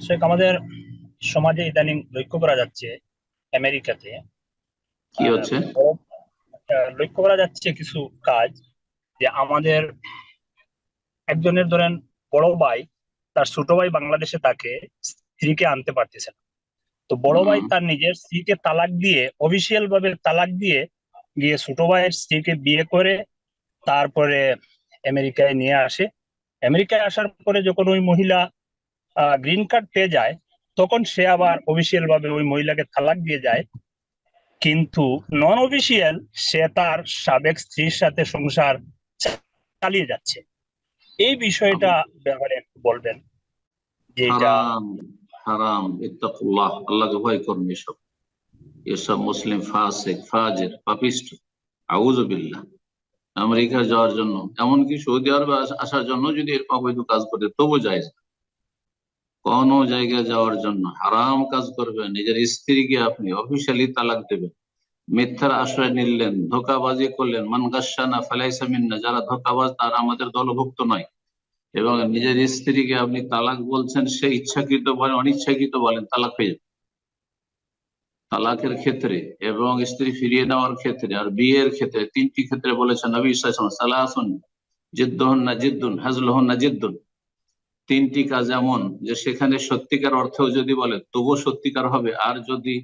শেখ আমাদের সমাজে ইদানিং লক্ষ্য করা যাচ্ছে আমেরিকাতে। কি হচ্ছে? লক্ষ্য করা যাচ্ছে কিছু কাজ যে আমাদের একজনের ধরেন বড় ভাই তার ছোট ভাই বাংলাদেশে তাকে স্ত্রীকে আনতে পারতেছে না। তো বড় ভাই তার নিজের স্ত্রীকে তালাক দিয়ে অফিসিয়াল ভাবে তালাক দিয়ে গিয়ে ছোট ভাইয়ের স্ত্রীকে বিয়ে করে তারপরে আমেরিকায় নিয়ে আসে। আমেরিকায় আসার পরে যখন ওই মহিলা গ্রিন কার্ড পেয়ে যায়, তখন সে আবার অফিসিয়াল ভাবে ওই মহিলাকে তালাক দিয়ে যায়। কিন্তু নন অফিসিয়াল সে তার সাবেক স্ত্রীর সাথে সংসার চালিয়ে যাচ্ছে। এই বিষয়টা ব্যাপারে একটু বলবেন এসব। মুসলিম ফাজের আমেরিকা যাওয়ার জন্য, এমনকি সৌদি আরবে আসার জন্য যদি এর অবৈধ কাজ করে, তবু যায় কোন জায়গায় যাওয়ার জন্য হারাম কাজ করবেন, নিজের স্ত্রীকে আপনি অফিসিয়ালি তালাক দেবেন। মিথ্যার আশ্রয় নিলেন, ধোকাবাজি করলেন মানগাসানা ফালাইসা মিন্না, যারা ধোকাবাজ তারা আমাদের দলভুক্ত নয়। এবং নিজের স্ত্রীকে আপনি তালাক বলছেন, সে ইচ্ছাকৃত বলেন, অনিচ্ছাকৃত বলেন, তালাক হয়ে যাবে। তালাকের ক্ষেত্রে এবং স্ত্রী ফিরিয়ে নেওয়ার ক্ষেত্রে আর বিয়ের ক্ষেত্রে তিনটি ক্ষেত্রে বলেছেন নবী সালাহুন জিদ্দুন না জিদ্দুন হাজলহন না জিদ্দুন। তিনটি কাজ এমন যে সেখানে সত্যিকার অর্থেও যদি বলে, তবুও সত্যিকার হবে। আর যদি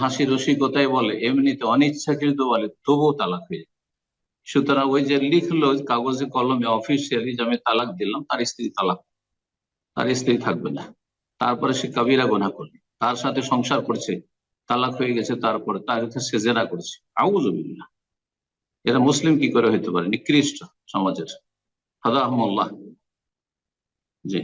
হাসি রসিকতায় বলে, এমনিতে অনিচ্ছাকৃত বলে, তবুও তালাক হয়ে যাবে সুতরাং ওই যে লিখলো কাগজে কলমে অফিসিয়ালি যে আমি তালাক দিলাম, তার স্ত্রী তালাক, তার স্ত্রী থাকবে না। তারপরে সে কাবিরা গোনা করবে। তার সাথে সংসার করছে, তালাক হয়ে গেছে, তারপরে তার সে জেনা করছে। আউজবিল্লা এটা মুসলিম কি করে হইতে পারে? নিকৃষ্ট সমাজের। হাদা जी।